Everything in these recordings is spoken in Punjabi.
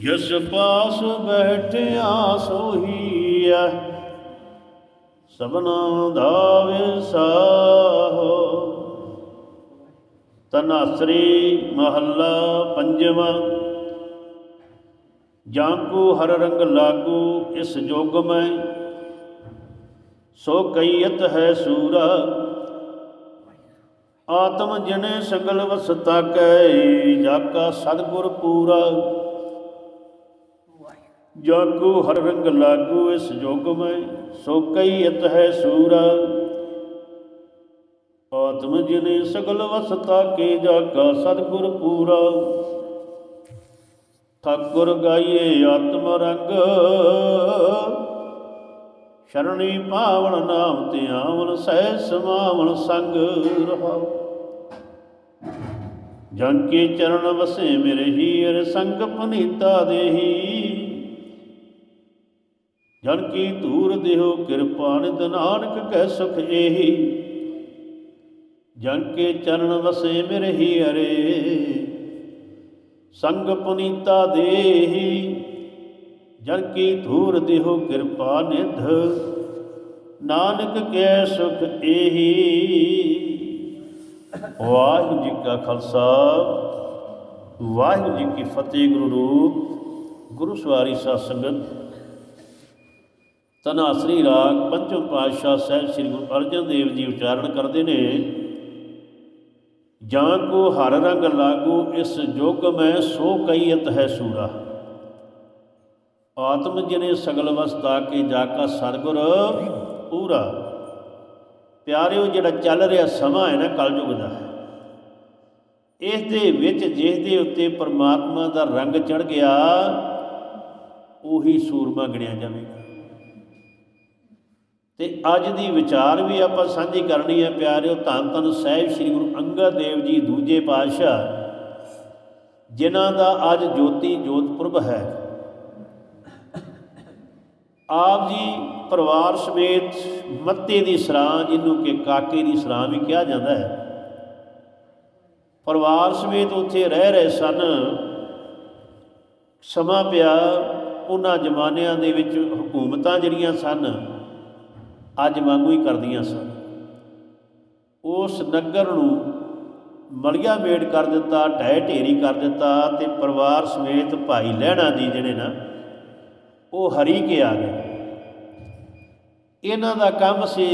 ਯਸ ਪਾਸ ਬੈਠਿਆ ਸੋਹੀਐ ਸਭਨਾ ਦਾ ਵਿਸਾਹੋ। ਤਨਾਸਰੀ ਮਹੱਲਾ ਪੰਜਵਾਂ, ਜਾਂ ਕੋ ਹਰ ਰੰਗ ਲਾਗੂ ਇਸ ਜੋਗ ਮੈਂ, ਸੋ ਕਈਤ ਹੈ ਸੂਰਾ। ਆਤਮ ਜਨੇ ਸਗਲ ਵਸਤਾ ਕੈ ਜਾਕਾ ਸਤਿਗੁਰ ਪੂਰਾ। ਜਾ ਹਰ ਰੰਗ ਲਾਗੂ ਇਸ ਜੋਗ ਮੈਂ ਸੋ ਕਈਤ ਹੈ ਸੂਰਾ। ਆਤਮ ਜਨੇ ਸਗਲ ਵਸਤਾ ਕੇ ਜਾਕਾ ਸਤਿਗੁਰ ਪੂਰਾ। ਠਾਕੁਰ ਗਾਈਏ ਆਤਮ ਰੰਗ। ਸ਼ਰਣੀ ਪਾਵਣ ਨਾਮ ਤੇ ਆਵਨ ਸਹਿ ਸਮਾਵਨ ਸੰਗ ਰਹਾਉ। ਜਨ ਕੇ ਚਰਨ ਵਸੇ ਮੇਰੇ ਹੀਰ ਸੰਗ ਪਨੀਤਾ ਦੇਹੀ। ਜਨ ਕੀ ਧੂਰ ਦੇਹੋ ਕਿਰਪਾ ਨਿਤ ਨਾਨਕ ਕਹਿ ਸੁਖ ਏਹੀ। ਜਨ ਕੇ ਚਰਨ ਵਸੇ ਮੇਰੇ ਹੀਰੇ ਸੰਗ ਪੁਨੀਤਾ ਦੇਹੀ। ਜਨ ਕੀ ਧੂਰ ਦੇਹੋ ਕਿਰਪਾ ਨਿਧ ਨਾਨਕ ਕੈ ਸੁਖ ਏਹੀ। ਵਾਹਿਗੁਰੂ ਜੀ ਕਾ ਖਾਲਸਾ, ਵਾਹਿਗੁਰੂ ਜੀ ਕੀ ਫਤਿਹ ਗੁਰੂ ਰੂਪ, ਗੁਰੂ ਸਵਾਰੀ ਸਾਧ ਸੰਗਤ। ਤਨਾ ਰਾਗ ਪੰਚਮ ਪਾਤਸ਼ਾਹ ਸਾਹਿਬ ਸ੍ਰੀ ਗੁਰੂ ਅਰਜਨ ਦੇਵ ਜੀ ਉਚਾਰਨ ਕਰਦੇ ਨੇ ਜਾਂ ਕੋ ਹਰ ਰੰਗ ਲਾਗੂ, ਇਸ ਜੁਗ ਮੈਂ ਸੋ ਕਈਤ ਹੈ ਸੂਰਾ। ਆਤਮ ਜਨੇ ਸਗਲ ਵਸਤਾ ਕੇ ਜਾ ਕਾ ਸਤਗੁਰ ਪੂਰਾ। ਪਿਆਰਿਓ, ਜਿਹੜਾ ਚੱਲ ਰਿਹਾ ਸਮਾਂ ਹੈ ਨਾ ਕਲਯੁਗ ਦਾ ਇਸ ਦੇ ਵਿੱਚ ਜਿਸ ਦੇ ਉੱਤੇ ਪਰਮਾਤਮਾ ਦਾ ਰੰਗ ਚੜ ਗਿਆ, ਉਹੀ ਸੂਰਮਾ ਗਿਣਿਆ ਜਾਵੇਗਾ। ਤੇ ਅੱਜ ਦੀ ਵਿਚਾਰ ਵੀ ਆਪਾਂ ਸਾਂਝੀ ਕਰਨੀ ਹੈ ਪਿਆਰਿਓ, ਧੰਨ ਧੰਨ ਸਾਹਿਬ ਸ੍ਰੀ ਗੁਰੂ ਅੰਗਦ ਦੇਵ ਜੀ ਦੂਜੇ ਪਾਤਸ਼ਾਹ, ਜਿਨ੍ਹਾਂ ਦਾ ਅੱਜ ਜੋਤੀ ਜੋਤਪੁਰਬ ਹੈ। ਆਪ ਜੀ ਪਰਿਵਾਰ ਸਮੇਤ ਮੱਤੇ ਦੀ ਸਰਾਂ ਜਿਹਨੂੰ ਕਿ ਕਾਕੇ ਦੀ ਸਰਾਂ ਵੀ ਕਿਹਾ ਜਾਂਦਾ ਹੈ। ਪਰਿਵਾਰ ਸਮੇਤ ਉੱਥੇ ਰਹਿ ਰਹੇ ਸਨ। ਸਮਾਂ ਪਿਆ, ਉਹਨਾਂ ਜ਼ਮਾਨਿਆਂ ਦੇ ਵਿੱਚ ਹਕੂਮਤਾਂ ਜਿਹੜੀਆਂ ਸਨ, ਅੱਜ ਵਾਂਗੂ ਹੀ ਕਰਦੀਆਂ ਸਨ। ਉਸ ਨਗਰ ਨੂੰ ਮਲਿਆ ਮੇੜ ਕਰ ਦਿੱਤਾ, ਢਹਿ ਢੇਰੀ ਕਰ ਦਿੱਤਾ ਤੇ ਪਰਿਵਾਰ ਸਮੇਤ ਭਾਈ ਲਹਿਣਾ ਜੀ ਜਿਹੜੇ ਨਾ ਉਹ ਹਰੀ ਕੇ ਆ ਗਏ। ਇਹਨਾਂ ਦਾ ਕੰਮ ਸੀ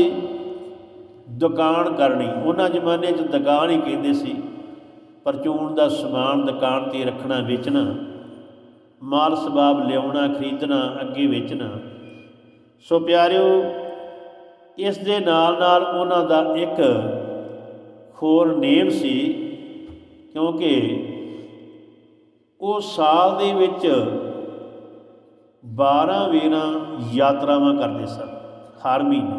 ਦੁਕਾਨ ਕਰਨੀ। ਉਹਨਾਂ ਜ਼ਮਾਨੇ 'ਚ ਦੁਕਾਨ ਹੀ ਕਹਿੰਦੇ ਸੀ, ਪਰਚੂਨ ਦਾ ਸਮਾਨ ਦੁਕਾਨ ਤੇ ਰੱਖਣਾ, ਵੇਚਣਾ, ਮਾਲ ਸਬਾਬ ਲਿਆਉਣਾ, ਖਰੀਦਣਾ, ਅੱਗੇ ਵੇਚਣਾ। ਸੋ ਪਿਆਰਿਓ, ਇਸ ਦੇ ਨਾਲ ਨਾਲ ਉਹਨਾਂ ਦਾ ਇੱਕ ਹੋਰ ਨੇਮ ਸੀ, ਕਿਉਂਕਿ ਉਹ ਸਾਲ ਦੇ ਵਿੱਚ 12 ਵੇਰਾਂ ਯਾਤਰਾਵਾਂ ਕਰਦੇ ਸਨ, ਹਰ ਮਹੀਨੇ।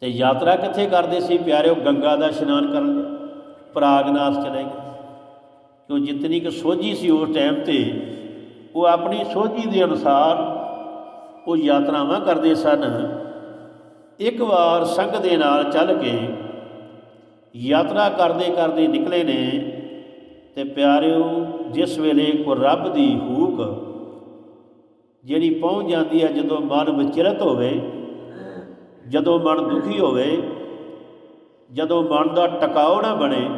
ਤੇ ਯਾਤਰਾ ਕਿੱਥੇ ਕਰਦੇ ਸੀ ਪਿਆਰਿਓ? ਗੰਗਾ ਦਾ ਇਸ਼ਨਾਨ ਕਰਨ ਲਈ। ਪ੍ਰਾਗਨਾਥ ਚਲੇ ਗਏ। ਕਿਉਂ ਜਿਤਨੀ ਕਿ ਸੋਝੀ ਸੀ ਉਸ ਟਾਈਮ ਤੇ, ਉਹ ਆਪਣੀ ਸੋਝੀ ਦੇ ਅਨੁਸਾਰ ਉਹ ਯਾਤਰਾਵਾਂ ਕਰਦੇ ਸਨ। ਇੱਕ ਵਾਰ ਸੰਗ ਦੇ ਨਾਲ ਚੱਲ ਕੇ ਯਾਤਰਾ ਕਰਦੇ ਕਰਦੇ ਨਿਕਲੇ ਨੇ ਤੇ ਪਿਆਰਿਓ, ਜਿਸ ਵੇਲੇ ਕੋ ਰੱਬ ਦੀ ਹੂਕ ਜਿਹੜੀ ਪਹੁੰਚ ਜਾਂਦੀ ਹੈ, ਜਦੋਂ ਮਨ ਵਿਚਰਤ ਹੋਵੇ, ਜਦੋਂ ਮਨ ਦੁਖੀ ਹੋਵੇ, ਜਦੋਂ ਮਨ ਦਾ ਟਿਕਾਉ ਨਾ ਬਣੇ,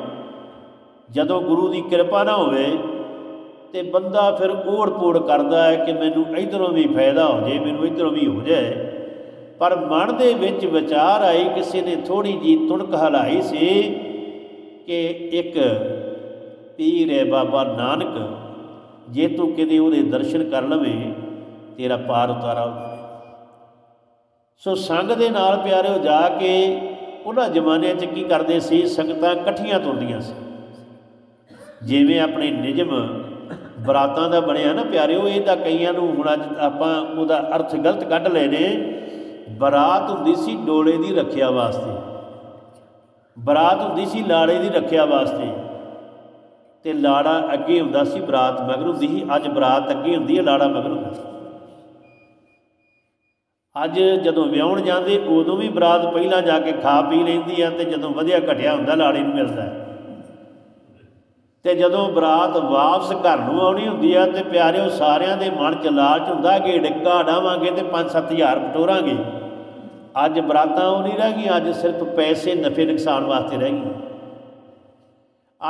ਜਦੋਂ ਗੁਰੂ ਦੀ ਕਿਰਪਾ ਨਾ ਹੋਵੇ, ਤੇ ਬੰਦਾ ਫਿਰ ਓੜ-ਪੋੜ ਕਰਦਾ ਹੈ ਕਿ ਮੈਨੂੰ ਇਧਰੋਂ ਵੀ ਫਾਇਦਾ ਹੋ ਜੇ ਮੈਨੂੰ ਇਧਰੋਂ ਵੀ ਹੋ ਜਾਏ। ਪਰ ਮਨ ਦੇ ਵਿੱਚ ਵਿਚਾਰ ਆਈ, ਕਿਸੇ ਨੇ ਥੋੜੀ ਜੀ ਤੁਣਕ ਹਲਾਈ ਸੀ ਕਿ ਇੱਕ ਪੀਰ ਹੈ ਬਾਬਾ ਨਾਨਕ, ਜੇ ਤੂੰ ਕਿਤੇ ਉਹਦੇ ਦਰਸ਼ਨ ਕਰ ਲਵੇਂ ਤੇਰਾ ਪਾਰ ਉਤਾਰਾ ਸੋ ਸੰਗ ਦੇ ਨਾਲ ਪਿਆਰਿਓ, ਜਾ ਕੇ ਉਹਨਾਂ ਜ਼ਮਾਨਿਆਂ 'ਚ ਕੀ ਕਰਦੇ ਸੀ? ਸੰਗਤਾਂ ਇਕੱਠੀਆਂ ਤੁਰਦੀਆਂ ਸੀ। ਜਿਵੇਂ ਆਪਣੇ ਨਿਯਮ ਬਰਾਤਾਂ ਦਾ ਬਣਿਆ ਨਾ ਪਿਆਰਿਓ, ਇਹ ਤਾਂ ਕਈਆਂ ਨੂੰ ਹੁਣ ਅੱਜ ਆਪਾਂ ਉਹਦਾ ਅਰਥ ਗਲਤ ਕੱਢ ਲਏ ਨੇ। ਬਰਾਤ ਹੁੰਦੀ ਸੀ ਡੋਲੇ ਦੀ ਰੱਖਿਆ ਵਾਸਤੇ। ਬਰਾਤ ਹੁੰਦੀ ਸੀ ਲਾੜੇ ਦੀ ਰੱਖਿਆ ਵਾਸਤੇ। ਤੇ ਲਾੜਾ ਅੱਗੇ ਹੁੰਦਾ ਸੀ ਬਰਾਤ ਮਗਰ। ਹੁੰਦੀ ਸੀ ਅੱਜ ਬਰਾਤ ਅੱਗੇ ਹੁੰਦੀ ਹੈ, ਲਾੜਾ ਮਗਰ। ਹੁੰਦਾ ਅੱਜ ਜਦੋਂ ਵਿਆਹਣ ਜਾਂਦੇ, ਉਦੋਂ ਵੀ ਬਰਾਤ ਪਹਿਲਾਂ ਜਾ ਕੇ ਖਾ ਪੀ ਲੈਂਦੀ ਆ ਤੇ ਜਦੋਂ ਵਧੀਆ ਘਟਿਆ ਹੁੰਦਾ, ਲਾੜੀ ਨੂੰ ਮਿਲਦਾ ਹੈ। ਤੇ ਜਦੋਂ ਬਰਾਤ ਵਾਪਸ ਘਰ ਨੂੰ ਆਉਣੀ ਹੁੰਦੀ ਆ ਤੇ ਪਿਆਰਿਓ, ਸਾਰਿਆਂ ਦੇ ਮਨ 'ਚ ਲਾਲਚ ਹੁੰਦਾ ਕਿ ਡਿੱਕਾ ਡਾਵਾਂਗੇ ਤੇ 5-7000 ਬਟੋਰਾਂਗੇ ਅੱਜ ਬਰਾਤਾਂ ਉਹ ਨਹੀਂ ਰਹਿ ਗਈਆਂ, ਅੱਜ ਸਿਰਫ ਪੈਸੇ, ਨਫੇ, ਨੁਕਸਾਨ ਵਾਸਤੇ ਰਹਿ ਗਈਆਂ।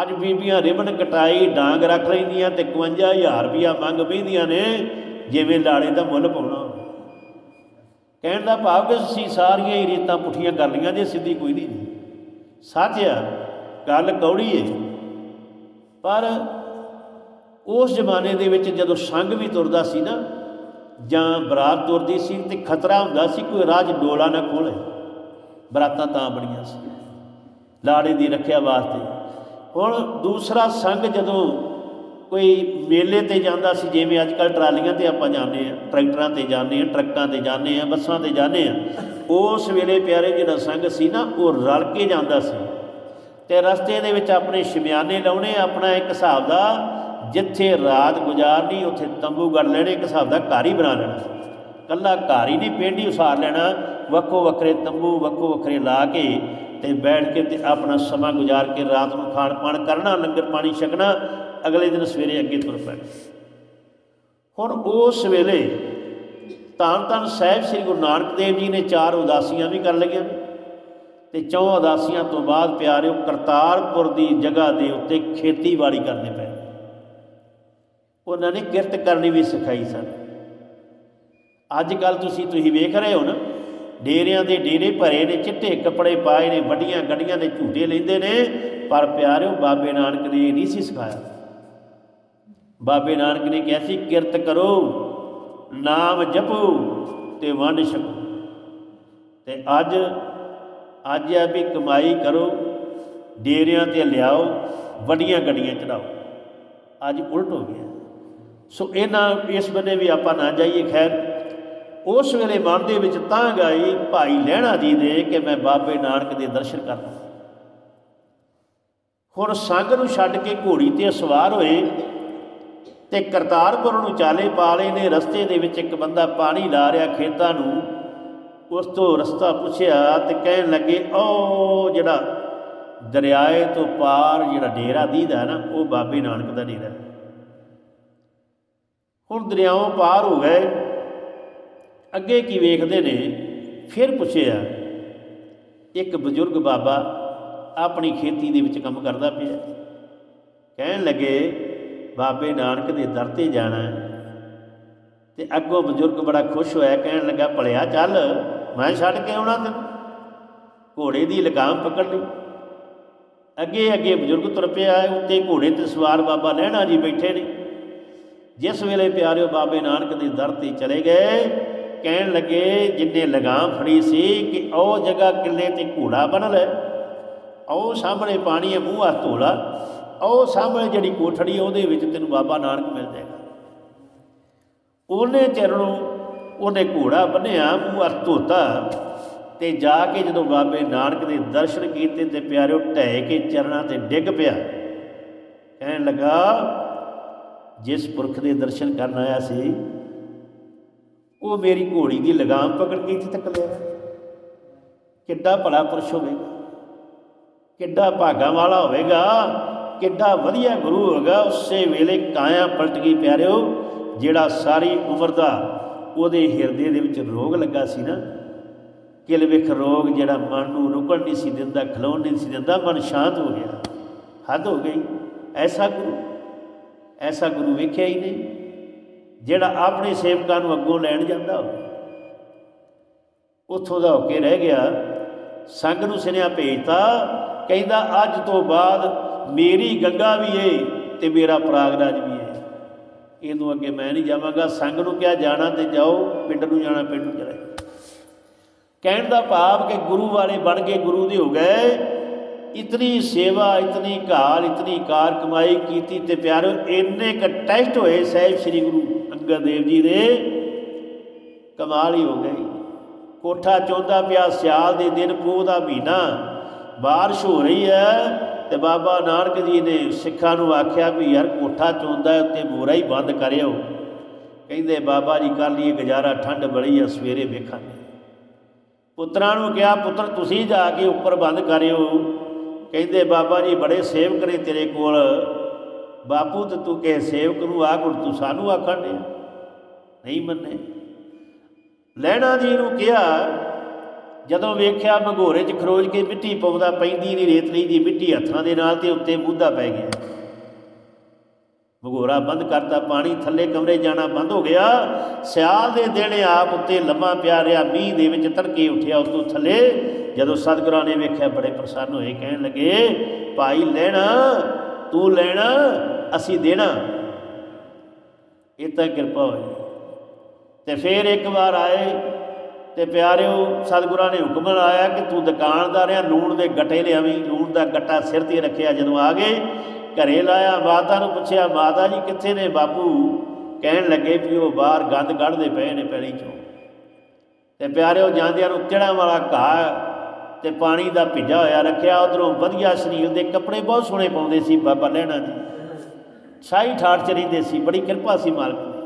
ਅੱਜ ਬੀਬੀਆਂ ਰਿਬਨ ਕਟਾਈ, ਡਾਂਗ ਰੱਖ ਲੈਂਦੀਆਂ ਤੇ 51000 ਰੁਪਇਆ ਮੰਗ ਪੈਂਦੀਆਂ ਨੇ, ਜਿਵੇਂ ਲਾੜੇ ਦਾ ਮੁੱਲ ਕਹਿਣ ਦਾ ਭਾਵ ਕਿ ਅਸੀਂ ਸਾਰੀਆਂ ਹੀ ਰੀਤਾਂ ਪੁੱਠੀਆਂ ਕਰ ਲਈਆਂ ਜੇ ਸਿੱਧੀ ਕੋਈ ਨਹੀਂ ਸੱਚ ਆ, ਗੱਲ ਕੌੜੀ ਏ। ਪਰ ਉਸ ਜ਼ਮਾਨੇ ਦੇ ਵਿੱਚ ਜਦੋਂ ਸੰਗ ਵੀ ਤੁਰਦਾ ਸੀ ਨਾ, ਜਾਂ ਬਰਾਤ ਤੁਰਦੀ ਸੀ ਤੇ ਖਤਰਾ ਹੁੰਦਾ ਸੀ, ਕੋਈ ਰਾਜ ਡੋਲਾ ਨਾ ਖੋਲੇ। ਬਰਾਤਾਂ ਤਾਂ ਬਣੀਆਂ ਸੀ, ਲਾੜੇ ਦੀ ਰੱਖਿਆ ਵਾਸਤੇ। ਹੁਣ ਦੂਸਰਾ ਸੰਗ ਜਦੋਂ ਕੋਈ ਮੇਲੇ ਤੇ ਜਾਂਦਾ ਸੀ, ਜਿਵੇਂ ਅੱਜ ਕੱਲ ਟਰਾਲੀਆਂ ਤੇ ਆਪਾਂ ਜਾਂਦੇ ਆ ਟਰੈਕਟਰਾਂ ਤੇ ਜਾਂਦੇ ਆ ਟਰੱਕਾਂ ਤੇ ਜਾਂਦੇ ਆ ਬੱਸਾਂ ਤੇ ਜਾਂਦੇ ਆ ਉਸ ਵੇਲੇ ਪਿਆਰੇ ਜਿਹੜਾ ਸੰਗ ਸੀ ਨਾ, ਉਹ ਰਲ ਕੇ ਜਾਂਦਾ ਸੀ। ਤੇ ਰਸਤੇ ਦੇ ਵਿੱਚ ਆਪਣੇ ਸ਼ਮਿਆਨੇ ਲਾਉਣੇ, ਆਪਣਾ ਇੱਕ ਹਿਸਾਬ ਦਾ, ਜਿੱਥੇ ਰਾਤ ਗੁਜ਼ਾਰਨੀ, ਉੱਥੇ ਤੰਬੂ ਗੜ ਲੈਣੇ, ਇੱਕ ਹਿਸਾਬ ਦਾ ਘਰ ਹੀ ਬਣਾ ਲੈਣਾ। ਕੱਲਾ ਘਰ ਹੀ ਨਹੀਂ, ਪਿੰਡ ਹੀ ਉਸਾਰ ਲੈਣਾ, ਵੱਖੋ ਵੱਖਰੇ ਤੰਬੂ, ਵੱਖੋ ਵੱਖਰੇ ਲਾ ਕੇ ਤੇ ਬੈਠ ਕੇ ਤੇ ਆਪਣਾ ਸਮਾਂ ਗੁਜ਼ਾਰ ਕੇ ਰਾਤ ਨੂੰ ਖਾਣ ਪਾਣ ਕਰਨਾ, ਲੰਗਰ ਪਾਣੀ ਛਕਣਾ ਅਗਲੇ ਦਿਨ ਸਵੇਰੇ ਅੱਗੇ ਤੁਰ ਪੈਣਾ ਹੁਣ ਉਸ ਵੇਲੇ ਧੰਨ ਧੰਨ ਸਾਹਿਬ ਸ੍ਰੀ ਗੁਰੂ ਨਾਨਕ ਦੇਵ ਜੀ ਨੇ ਚਾਰ ਉਦਾਸੀਆਂ ਵੀ ਕਰ ਲਈਆਂ ਨੇ ਤੇ ਚੌਂ ਉਦਾਸੀਆਂ ਤੋਂ ਬਾਅਦ ਪਿਆਰਿਓ ਕਰਤਾਰਪੁਰ ਦੀ ਜਗ੍ਹਾ ਦੇ ਉੱਤੇ ਖੇਤੀਬਾੜੀ ਕਰਨੀ ਪਈ ਉਹਨਾਂ ਨੇ ਕਿਰਤ ਕਰਨੀ ਵੀ ਸਿਖਾਈ ਸਨ। ਅੱਜ ਕੱਲ ਤੁਸੀਂ ਤੁਸੀਂ ਵੇਖ ਰਹੇ ਹੋ ਨਾ, ਡੇਰਿਆਂ ਦੇ ਡੇਰੇ ਭਰੇ ਨੇ, ਚਿੱਟੇ ਕੱਪੜੇ ਪਾਏ ਨੇ, ਵੱਡੀਆਂ ਗੱਡੀਆਂ ਦੇ ਝੂਟੇ ਲੈਂਦੇ ਨੇ, ਪਰ ਪਿਆਰਿਓ ਬਾਬੇ ਨਾਨਕ ਨੇ ਇਹ ਨਹੀਂ ਸੀ ਸਿਖਾਇਆ। ਬਾਬੇ ਨਾਨਕ ਨੇ ਕਿਹਾ ਸੀ, ਕਿਰਤ ਕਰੋ, ਨਾਮ ਜਪੋ ਤੇ ਵੰਡ ਛਕੋ। ਤੇ ਅੱਜ ਅੱਜ ਆ ਵੀ ਕਮਾਈ ਕਰੋ, ਡੇਰਿਆਂ ਤੇ ਲਿਆਓ, ਵੱਡੀਆਂ ਗੱਡੀਆਂ ਚੜਾਓ। ਅੱਜ ਉਲਟ ਹੋ ਗਿਆ। ਸੋ ਇਹਨਾਂ, ਇਸ ਬੰਨੇ ਵੀ ਆਪਾਂ ਨਾ ਜਾਈਏ, ਖੈਰ। ਉਸ ਵੇਲੇ ਮਨ ਦੇ ਵਿੱਚ ਤਾਂ ਗਈ, ਭਾਈ ਲਹਿਣਾ ਜੀ ਦੇ ਕਿ ਮੈਂ ਬਾਬੇ ਨਾਨਕ ਦੇ ਦਰਸ਼ਨ ਕਰਨਾ ਹੁਣ ਸੰਗ ਨੂੰ ਛੱਡ ਕੇ ਘੋੜੀ ਤੇ ਸਵਾਰ ਹੋਏ ਤੇ ਕਰਤਾਰਪੁਰ ਨੂੰ ਚਾਲੇ ਪਾਲੇ ਨੇ, ਰਸਤੇ ਦੇ ਵਿੱਚ ਇੱਕ ਬੰਦਾ ਪਾਣੀ ਲਾ ਰਿਹਾ ਖੇਤਾਂ ਨੂੰ। ਉਸ ਤੋਂ ਰਸਤਾ ਪੁੱਛਿਆ ਤੇ ਕਹਿਣ ਲੱਗੇ, ਉਹ ਜਿਹੜਾ ਦਰਿਆਏ ਤੋਂ ਪਾਰ ਜਿਹੜਾ ਡੇਰਾ ਦੀਦਾ ਨਾ, ਉਹ ਬਾਬੇ ਨਾਨਕ ਦਾ ਡੇਰਾ ਹੁਣ ਦਰਿਆਓਂ ਪਾਰ ਹੋ ਗਏ। ਅੱਗੇ ਕੀ ਵੇਖਦੇ ਨੇ, ਫਿਰ ਪੁੱਛਿਆ, ਇੱਕ ਬਜ਼ੁਰਗ ਬਾਬਾ ਆਪਣੀ ਖੇਤੀ ਦੇ ਵਿੱਚ ਕੰਮ ਕਰਦਾ ਪਿਆ ਕਹਿਣ ਲੱਗੇ ਬਾਬੇ ਨਾਨਕ ਦੇ ਦਰ ਤੇ ਜਾਣਾ ਹੈ। ਤੇ ਅੱਗੋਂ ਬਜ਼ੁਰਗ ਬੜਾ ਖੁਸ਼ ਹੋਇਆ, ਕਹਿਣ ਲੱਗਾ, ਭਲਿਆ ਚੱਲ, ਮੈਂ ਛੱਡ ਕੇ ਆਉਣਾ ਤੈਨੂੰ। ਘੋੜੇ ਦੀ ਲਗਾਮ ਪਕੜ ਲਈ। ਅੱਗੇ ਅੱਗੇ ਬਜ਼ੁਰਗ ਤੁਰ ਪਿਆ, ਉੱਤੇ ਘੋੜੇ ਤੇ ਸਵਾਰ ਬਾਬਾ ਲਹਿਣਾ ਜੀ ਬੈਠੇ ਨੇ। ਜਿਸ ਵੇਲੇ ਪਿਆਰਿਓ ਬਾਬੇ ਨਾਨਕ ਦੇ ਦਰ ਤੇ ਚਲੇ ਗਏ, ਕਹਿਣ ਲੱਗੇ, ਜਿੰਨੇ ਲਗਾਮ ਫੜੀ ਸੀ ਕਿ ਉਹ ਜਗ੍ਹਾ ਕਿੱਲੇ ਤੇ ਘੋੜਾ ਬਣ ਲੈ। ਉਹ ਸਾਹਮਣੇ ਪਾਣੀ ਹੈ ਮੂੰਹ ਹੱਥ ਧੋਲਾ ਉਹ ਸਾਹਮਣੇ ਜਿਹੜੀ ਕੋਠੜੀ ਉਹਦੇ ਵਿੱਚ ਤੈਨੂੰ ਬਾਬਾ ਨਾਨਕ ਮਿਲ ਜਾਏਗਾ। ਉਹਨੇ ਚਰਣੋਂ ਉਹਨੇ ਘੋੜਾ ਬੰਨਿਆ, ਮੂੰਹ ਹੱਥ ਧੋਤਾ ਤੇ ਜਾ ਕੇ ਜਦੋਂ ਬਾਬੇ ਨਾਨਕ ਦੇ ਦਰਸ਼ਨ ਕੀਤੇ ਤੇ ਪਿਆਰਿਓ ਢਹਿ ਕੇ ਚਰਨਾਂ ਤੇ ਡਿੱਗ ਪਿਆ। ਕਹਿਣ ਲੱਗਾ, ਜਿਸ ਪੁਰਖ ਦੇ ਦਰਸ਼ਨ ਕਰਨ ਆਇਆ ਸੀ, ਉਹ ਮੇਰੀ ਘੋੜੀ ਦੀ ਲਗਾਮ ਪਕੜ ਕੇ ਇੱਥੇ ਤੱਕ ਲਿਆ ਕਿੱਡਾ ਭਲਾ ਪੁਰਸ਼ ਹੋਵੇਗਾ, ਕਿੱਡਾ ਭਾਗਾ ਵਾਲਾ ਹੋਵੇਗਾ ਕਿੱਡਾ ਵਧੀਆ ਗੁਰੂ ਹੈਗਾ, ਉਸੇ ਵੇਲੇ ਕਾਇਆ ਪਲਟ ਗਈ ਪਿਆਰਿਓ, ਜਿਹੜਾ ਸਾਰੀ ਉਮਰ ਦਾ ਉਹਦੇ ਹਿਰਦੇ ਦੇ ਵਿੱਚ ਰੋਗ ਲੱਗਾ ਸੀ ਨਾ। ਕਿਲਵਿਖ ਰੋਗ ਜਿਹੜਾ ਮਨ ਨੂੰ ਰੁਕਣ ਨਹੀਂ ਸੀ ਦਿੰਦਾ, ਖਲੋਣ ਨਹੀਂ ਸੀ ਦਿੰਦਾ, ਮਨ ਸ਼ਾਂਤ ਹੋ ਗਿਆ। ਹੱਦ ਹੋ ਗਈ। ਐਸਾ ਗੁਰੂ ਐਸਾ ਗੁਰੂ ਵੇਖਿਆ ਹੀ ਨਹੀਂ। ਜਿਹੜਾ ਆਪਣੇ ਸੇਵਕਾਂ ਨੂੰ ਅੱਗੋਂ ਲੈਣ ਜਾਂਦਾ ਹੋਵੇ। ਉੱਥੋਂ ਦਾ ਹੋ ਕੇ ਰਹਿ ਗਿਆ। ਸੰਗ ਨੂੰ ਸੁਨੇਹਾ ਭੇਜਤਾ, ਕਹਿੰਦਾ, ਅੱਜ ਤੋਂ ਬਾਅਦ ਮੇਰੀ ਗੰਗਾ ਵੀ ਏ ਤੇ ਮੇਰਾ ਪ੍ਰਾਗਰਾਜ ਵੀ ਏ। ਇਹਨੂੰ ਅੱਗੇ ਮੈਂ ਨਹੀਂ ਜਾਵਾਂਗਾ। ਸੰਗ ਨੂੰ ਕਿਹਾ ਜਾਣਾ ਤੇ ਜਾਓ, ਪਿੰਡ ਨੂੰ ਜਾਣਾ, ਪਿੰਡ ਨੂੰ ਚਲੇ ਕਹਿਣ ਦਾ ਭਾਵ ਕਿ ਗੁਰੂ ਵਾਲੇ ਬਣ ਕੇ ਗੁਰੂ ਦੇ ਹੋ ਗਏ। ਇਤਨੀ ਸੇਵਾ, ਇਤਨੀ ਘਾਲ, ਇਤਨੀ ਕਾਰ ਕਮਾਈ ਕੀਤੀ ਤੇ ਪਿਆਰੋ, ਇੰਨੇ ਕ ਟੈਸਟ ਹੋਏ ਸਹਿਬ ਸ੍ਰੀ ਗੁਰੂ ਅੰਗਦ ਦੇਵ ਜੀ ਦੇ। ਕਮਾਲ ਹੀ ਹੋ ਗਈ। ਕੋਠਾ ਚੌਂਦਾ ਪਿਆ, ਸਿਆਲ ਦੇ ਦਿਨ ਪੋਹ ਦਾ ਮਹੀਨਾ। ਬਾਰਿਸ਼ ਹੋ ਰਹੀ ਹੈ। ਤੇ ਬਾਬਾ ਨਾਨਕ ਜੀ ਨੇ ਸਿੱਖਾਂ ਨੂੰ ਆਖਿਆ ਵੀ ਯਾਰ ਕੋਠਾ ਚੋਂਦਾ ਉੱਤੇ ਮੋਰਾ ਹੀ ਬੰਦ ਕਰਿਓ। ਕਹਿੰਦੇ, ਬਾਬਾ ਜੀ ਕਰ ਲਈਏ ਗੁਜ਼ਾਰਾ ਠੰਡ ਬੜੀ ਆ, ਸਵੇਰੇ ਵੇਖਾਂਗੇ। ਪੁੱਤਰਾਂ ਨੂੰ ਕਿਹਾ, ਪੁੱਤਰ, ਤੁਸੀਂ ਜਾ ਕੇ ਉੱਪਰ ਬੰਦ ਕਰਿਓ। ਕਹਿੰਦੇ, ਬਾਬਾ ਜੀ, ਬੜੇ ਸੇਵਕ ਨੇ ਤੇਰੇ ਕੋਲ। ਬਾਪੂ, ਤੇ ਤੂੰ ਕਿਸੇ ਸੇਵਕ ਨੂੰ ਆਖ, ਹੁਣ ਤੂੰ ਸਾਨੂੰ ਆਖਣ ਡਿਆ। ਨਹੀਂ ਮੰਨੇ। ਲੈਣਾ ਜੀ ਨੂੰ ਕਿਹਾ ਜਦੋਂ ਵੇਖਿਆ ਭਗੋਰੇ 'ਚ ਖਰੋਜ ਕੇ ਮਿੱਟੀ ਪਾਉਂਦਾ, ਪੈਂਦੀ ਨਹੀਂ ਰੇਤਲੀ ਦੀ ਮਿੱਟੀ ਹੱਥਾਂ ਦੇ ਨਾਲ ਤੇ ਉੱਤੇ ਮੁੱਦਾ ਪੈ ਗਿਆ। ਭਗੋਰਾ ਬੰਦ ਕਰਤਾ, ਪਾਣੀ ਥੱਲੇ ਕਮਰੇ ਜਾਣਾ ਬੰਦ ਹੋ ਗਿਆ। ਸਿਆਲ ਦੇ ਦਿਨ ਆਪ ਉੱਤੇ ਲੰਮਾ ਪਿਆ ਰਿਹਾ, ਮੀਂਹ ਦੇ ਵਿੱਚ ਤੜਕੇ ਉੱਠਿਆ ਉਤੋਂ ਥੱਲੇ। ਜਦੋਂ ਸਤਿਗੁਰਾਂ ਨੇ ਵੇਖਿਆ, ਬੜੇ ਪ੍ਰਸੰਨ ਹੋਏ, ਕਹਿਣ ਲੱਗੇ, ਭਾਈ ਲੈਣਾ, ਤੂੰ ਲੈਣਾ, ਅਸੀਂ ਦੇਣਾ। ਇਹ ਤਾਂ ਕਿਰਪਾ ਹੋਈ। ਤੇ ਫਿਰ ਇੱਕ ਵਾਰ ਆਏ ਤੇ ਪਿਆਰਿਓ, ਸਤਿਗੁਰਾਂ ਨੇ ਹੁਕਮ ਲਾਇਆ ਕਿ ਤੂੰ ਦੁਕਾਨਦਾਰ ਆ, ਲੂਣ ਦੇ ਗੱਟੇ ਲਿਆਵੀਂ। ਲੂਣ ਦਾ ਗੱਟਾ ਸਿਰ ਤੇ ਰੱਖਿਆ ਜਦੋਂ ਆ ਗਏ, ਘਰੇ ਲਾਇਆ। ਮਾਤਾ ਨੂੰ ਪੁੱਛਿਆ, ਮਾਤਾ ਜੀ, ਕਿੱਥੇ ਨੇ? ਬਾਪੂ ਕਹਿਣ ਲੱਗੇ ਵੀ ਉਹ ਬਾਹਰ ਗੰਦ ਕੱਢਦੇ ਪਏ ਨੇ ਪੈਲੀ ਚੋਂ। ਤੇ ਪਿਆਰਿਓ, ਜਾਂਦਿਆਂ ਨੂੰ ਚੜਾਂ ਵਾਲਾ ਘਾਹ ਤੇ ਪਾਣੀ ਦਾ ਭਿੱਜਾ ਹੋਇਆ ਰੱਖਿਆ, ਉਧਰੋਂ ਵਧੀਆ ਸਰੀਰ ਦੇ ਕੱਪੜੇ ਬਹੁਤ ਸੋਹਣੇ ਪਾਉਂਦੇ ਸੀ ਬਾਬਾ ਲੈਣਾ ਜੀ। ਸਾਈ ਠਾਠ ਚ ਰਹਿੰਦੇ ਸੀ, ਬੜੀ ਕਿਰਪਾ ਸੀ ਮਾਲਕ ਦੀ।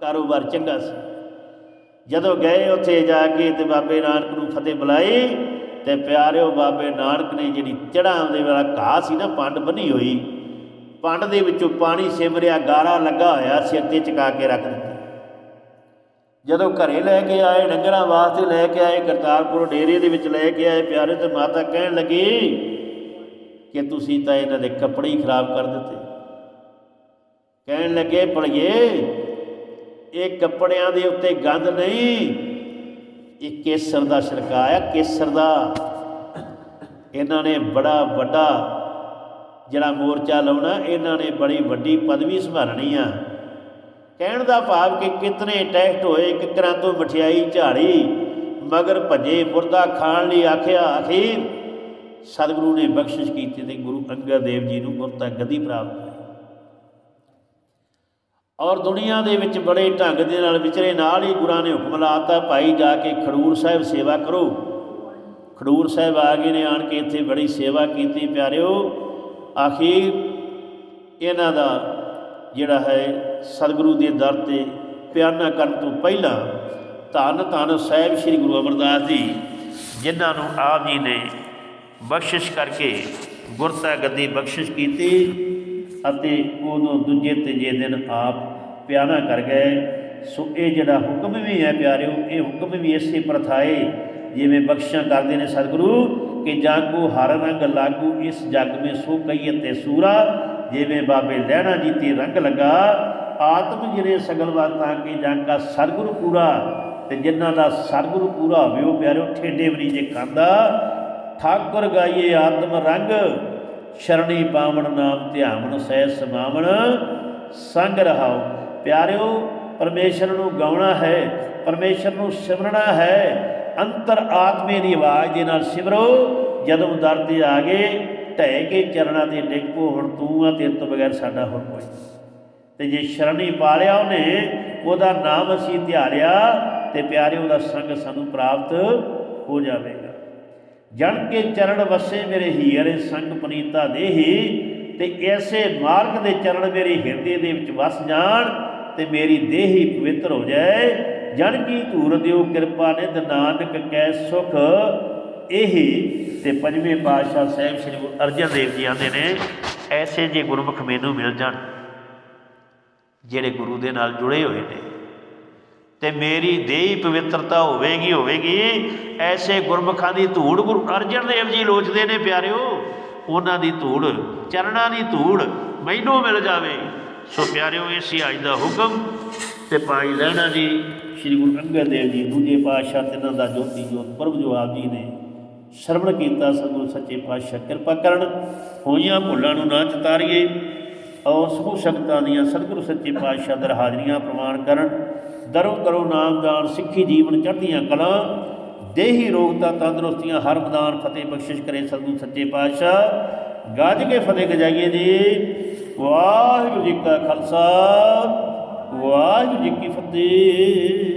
ਕਾਰੋਬਾਰ ਚੰਗਾ ਸੀ। ਜਦੋਂ ਗਏ ਉੱਥੇ ਜਾ ਕੇ ਤੇ ਬਾਬੇ ਨਾਨਕ ਨੂੰ ਫਤਿਹ ਬੁਲਾਈ ਤੇ ਪਿਆਰਿਓ ਬਾਬੇ ਨਾਨਕ ਨੇ ਜਿਹੜੀ ਚੜਾਂ ਦੇ ਵਾਲਾ ਘਾਹ ਸੀ ਨਾ, ਪੰਡ ਬੰਨੀ ਹੋਈ, ਪੰਡ ਦੇ ਵਿੱਚੋਂ ਪਾਣੀ ਸਿਮਰਿਆ, ਗਾਰਾ ਲੱਗਾ ਹੋਇਆ, ਸਿਰ ਤੇ ਚਕਾ ਕੇ ਰੱਖ ਦਿੱਤਾ। ਜਦੋਂ ਘਰੇ ਲੈ ਕੇ ਆਏ, ਡੰਗਰਾਂ ਵਾਸਤੇ ਲੈ ਕੇ ਆਏ, ਕਰਤਾਰਪੁਰ ਡੇਰੇ ਦੇ ਵਿੱਚ ਲੈ ਕੇ ਆਏ, ਪਿਆਰੇ ਤੇ ਮਾਤਾ ਕਹਿਣ ਲੱਗੀ ਕਿ ਤੁਸੀਂ ਤਾਂ ਇਹਨਾਂ ਦੇ ਕੱਪੜੇ ਹੀ ਖਰਾਬ ਕਰ ਦਿੱਤੇ। ਕਹਿਣ ਲੱਗੇ, ਭਲੀਏ ਇਹ ਕੱਪੜਿਆਂ ਦੇ ਉੱਤੇ ਗੰਦ ਨਹੀਂ। ਇਹ ਕੇਸਰ ਦਾ ਛਿਲਕਾ ਆ, ਕੇਸਰ ਦਾ। ਇਹਨਾਂ ਨੇ ਬੜਾ ਵੱਡਾ ਜਿਹੜਾ ਮੋਰਚਾ ਲਾਉਣਾ, ਇਹਨਾਂ ਨੇ ਬੜੀ ਵੱਡੀ ਪਦਵੀ ਸੰਭਾਲਣੀ ਆ। ਕਹਿਣ ਦਾ ਭਾਵ ਕਿ ਕਿਤਨੇ ਟੈਸਟ ਹੋਏ ਕਿਕਰਾਂ ਤੋਂ ਮਠਿਆਈ ਝਾੜੀ, ਮਗਰ ਭਜੇ ਮੁਰਦਾ ਖਾਣ ਲਈ ਆਖਿਆ, ਅਖੀਰ ਸਤਿਗੁਰੂ ਨੇ ਬਖਸ਼ਿਸ਼ ਕੀਤੀ ਤੇ ਗੁਰੂ ਅੰਗਦ ਦੇਵ ਜੀ ਨੂੰ ਗੁਰਤਾ ਗੱਦੀ ਪ੍ਰਾਪਤ ਹੋਈ। ਔਰ ਦੁਨੀਆ ਦੇ ਵਿੱਚ ਬੜੇ ਢੰਗ ਦੇ ਨਾਲ ਵਿਚਰੇ ਨਾਲ ਹੀ ਗੁਰਾਂ ਨੇ ਹੁਕਮ ਲਾਤਾ, ਭਾਈ ਜਾ ਕੇ ਖਡੂਰ ਸਾਹਿਬ ਸੇਵਾ ਕਰੋ। ਖਡੂਰ ਸਾਹਿਬ ਆ ਗਏ ਨੇ, ਆਣ ਕੇ ਇੱਥੇ ਬੜੀ ਸੇਵਾ ਕੀਤੀ, ਪਿਆਰਿਓ। ਆਖੀਰ ਇਹਨਾਂ ਦਾ ਜਿਹੜਾ ਹੈ ਸਤਿਗੁਰੂ ਦੇ ਦਰ ਤੇ ਪਿਆਨਾ ਕਰਨ ਤੋਂ ਪਹਿਲਾਂ ਧੰਨ ਧੰਨ ਸਾਹਿਬ ਸ੍ਰੀ ਗੁਰੂ ਅਮਰਦਾਸ ਜੀ, ਜਿਨ੍ਹਾਂ ਨੂੰ ਆਪ ਜੀ ਨੇ ਬਖਸ਼ਿਸ਼ ਕਰਕੇ ਗੁਰਤਾ ਗੱਦੀ ਬਖਸ਼ਿਸ਼ ਕੀਤੀ। ਅਤੇ ਉਦੋਂ ਦੂਜੇ ਤੀਜੇ ਦਿਨ ਆਪ ਪਿਆਨਾ ਕਰ ਗਏ। ਸੋ ਇਹ ਜਿਹੜਾ ਹੁਕਮ ਵੀ ਹੈ ਪਿਆਰਿਓ, ਇਹ ਹੁਕਮ ਵੀ ਇਸੇ ਪ੍ਰਥਾਏ ਜਿਵੇਂ ਬਖਸ਼ਾਂ ਕਰਦੇ ਨੇ ਸਤਿਗੁਰੂ ਕਿ ਜਾਗੋ ਹਰ ਰੰਗ ਲਾਗੂ, ਇਸ ਜਗ ਮੇ ਸੋ ਕਈ ਤੇ ਸੂਰਾ। ਜਿਵੇਂ ਬਾਬੇ ਲਹਿਣਾ ਜੀ ਤੇ ਰੰਗ ਲਗਾ, ਆਤਮ ਜਿਰੇ ਸਗਲ ਬਾਤਾਂ ਕੇ ਜਾਂਗਾ ਸਤਿਗੁਰੂ ਪੂਰਾ। ਤੇ ਜਿਨ੍ਹਾਂ ਦਾ ਸਤਿਗੁਰੂ ਪੂਰਾ ਹੋਵੇ ਉਹ ਪਿਆਰਿਓ, ਠੇਡੇ ਵਰੀ ਜੇ ਖਾਂਦਾ। ਠਾਕੁਰ ਗਾਈਏ ਆਤਮ ਰੰਗ। ਸ਼ਰਣੀ ਪਾਵਣ ਨਾਮ ਧਿਆਵਨ ਸਹਿ ਸਮਾਵਣ ਸੰਗ ਰਹਾਓ ਪਿਆਰਿਓ, ਪਰਮੇਸ਼ਰ ਨੂੰ ਗਾਉਣਾ ਹੈ, ਪਰਮੇਸ਼ਰ ਨੂੰ ਸਿਮਰਨਾ ਹੈ। ਅੰਤਰ ਆਤਮੇ ਦੀ ਆਵਾਜ਼ ਦੇ ਨਾਲ ਸਿਮਰੋ। ਜਦੋਂ ਦਰ ਤੇ ਆ ਗਏ, ਢਹਿ ਕੇ ਚਰਨਾਂ ਤੇ ਡਿੱਗ ਪੋ ਹੁਣ ਤੂੰ ਆ ਤੇਰੇ ਤੋਂ ਬਗੈਰ ਸਾਡਾ ਹੋਰ ਕੋਈ ਨਹੀਂ। ਤੇ ਜੇ ਸ਼ਰਣੀ ਪਾ ਲਿਆ ਉਹਨੇ, ਉਹਦਾ ਨਾਮ ਅਸੀਂ ਧਿਆਰਿਆ ਤੇ ਪਿਆਰੇ ਉਹਦਾ ਸੰਗ ਸਾਨੂੰ ਪ੍ਰਾਪਤ ਹੋ ਜਾਵੇਗਾ। ਜਣ ਕੇ ਚਰਨ ਵਸੇ ਮੇਰੇ ਹੀਰੇ ਸੰਗ ਪਨੀਤਾ ਦੇਹੀ, ਤੇ ਐਸੇ ਮਾਰਗ ਦੇ ਚਰਨ ਮੇਰੇ ਹਿਰਦੇ ਦੇ ਵਿੱਚ ਵਸ ਜਾਣ, ਤੇ ਮੇਰੀ ਦੇਹੀ ਪਵਿੱਤਰ ਹੋ ਜਾਏ। ਜਨ ਕੀ ਧੂਰ ਦਿਓ, ਕਿਰਪਾ ਨਿਧ ਨਾਨਕ ਕੈ ਸੁਖ। ਇਹੀ ਤੇ ਪੰਜਵੇਂ ਪਾਤਸ਼ਾਹ ਸਾਹਿਬ ਸ੍ਰੀ ਗੁਰੂ ਅਰਜਨ ਦੇਵ ਜੀ ਆਂਦੇ ਨੇ, ਐਸੇ ਜੇ ਗੁਰਮੁਖ ਮੈਨੂੰ ਮਿਲ ਜਾਣ, ਜਿਹੜੇ ਗੁਰੂ ਦੇ ਨਾਲ ਜੁੜੇ ਹੋਏ ਨੇ। ਤੇ ਮੇਰੀ ਦੇਹੀ ਪਵਿੱਤਰਤਾ ਹੋਵੇਗੀ ਹੋਵੇਗੀ। ਐਸੇ ਗੁਰਮੁਖਾਂ ਦੀ ਧੂੜ ਗੁਰੂ ਅਰਜਨ ਦੇਵ ਜੀ ਲੋਚਦੇ ਨੇ ਪਿਆਰਿਓ। ਉਹਨਾਂ ਦੀ ਧੂੜ, ਚਰਨਾਂ ਦੀ ਧੂੜ ਮੈਨੂੰ ਮਿਲ ਜਾਵੇ। ਸੋ ਪਿਆਰਿਓ, ਇਹ ਸੀ ਅੱਜ ਦਾ ਹੁਕਮ ਤੇ ਪਾਈ ਲੈਣਾ ਜੀ ਸ੍ਰੀ ਗੁਰੂ ਅੰਗਦ ਦੇਵ ਜੀ, ਦੂਜੇ ਪਾਤਸ਼ਾਹ ਤਿੰਨਾਂ ਦਾ ਜੋਤੀ ਜੋਤ ਪ੍ਰਭ ਜੋ ਆਪ ਜੀ ਨੇ ਸ਼ਰਵਣ ਕੀਤਾ ਸਤਿਗੁਰੂ ਸੱਚੇ ਪਾਤਸ਼ਾਹ ਕਿਰਪਾ ਕਰਨ। ਹੋਈਆਂ ਭੁੱਲਾਂ ਨੂੰ ਨਾ ਚਤਾਰੀਏ, ਔਰ ਸਮੂਹ ਸੰਗਤਾਂ ਦੀਆਂ ਸਤਿਗੁਰੂ ਸੱਚੇ ਪਾਤਸ਼ਾਹ ਦਰ ਹਾਜ਼ਰੀਆਂ ਪ੍ਰਮਾਣ ਕਰਨ। ਦਰੋ ਕਰੋ ਨਾਮਦਾਨ ਸਿੱਖੀ ਜੀਵਨ ਚੜ੍ਹਦੀਆਂ ਕਲਾ, ਦੇਹੀ ਰੋਗਤਾ ਤੰਦਰੁਸਤੀਆਂ ਹਰ ਮੈਦਾਨ ਫਤਿਹ ਬਖਸ਼ਿਸ਼ ਕਰੇ ਸਤਿਗੁਰੂ ਸੱਚੇ ਪਾਤਸ਼ਾਹ। ਗੱਜ ਕੇ ਫਤਿਹ ਗਜਾਈਏ ਜੀ। ਵਾਹਿਗੁਰੂ ਜੀ ਕਾ ਖਾਲਸਾ, ਵਾਹਿਗੁਰੂ ਜੀ ਕੀ ਫਤਿਹ।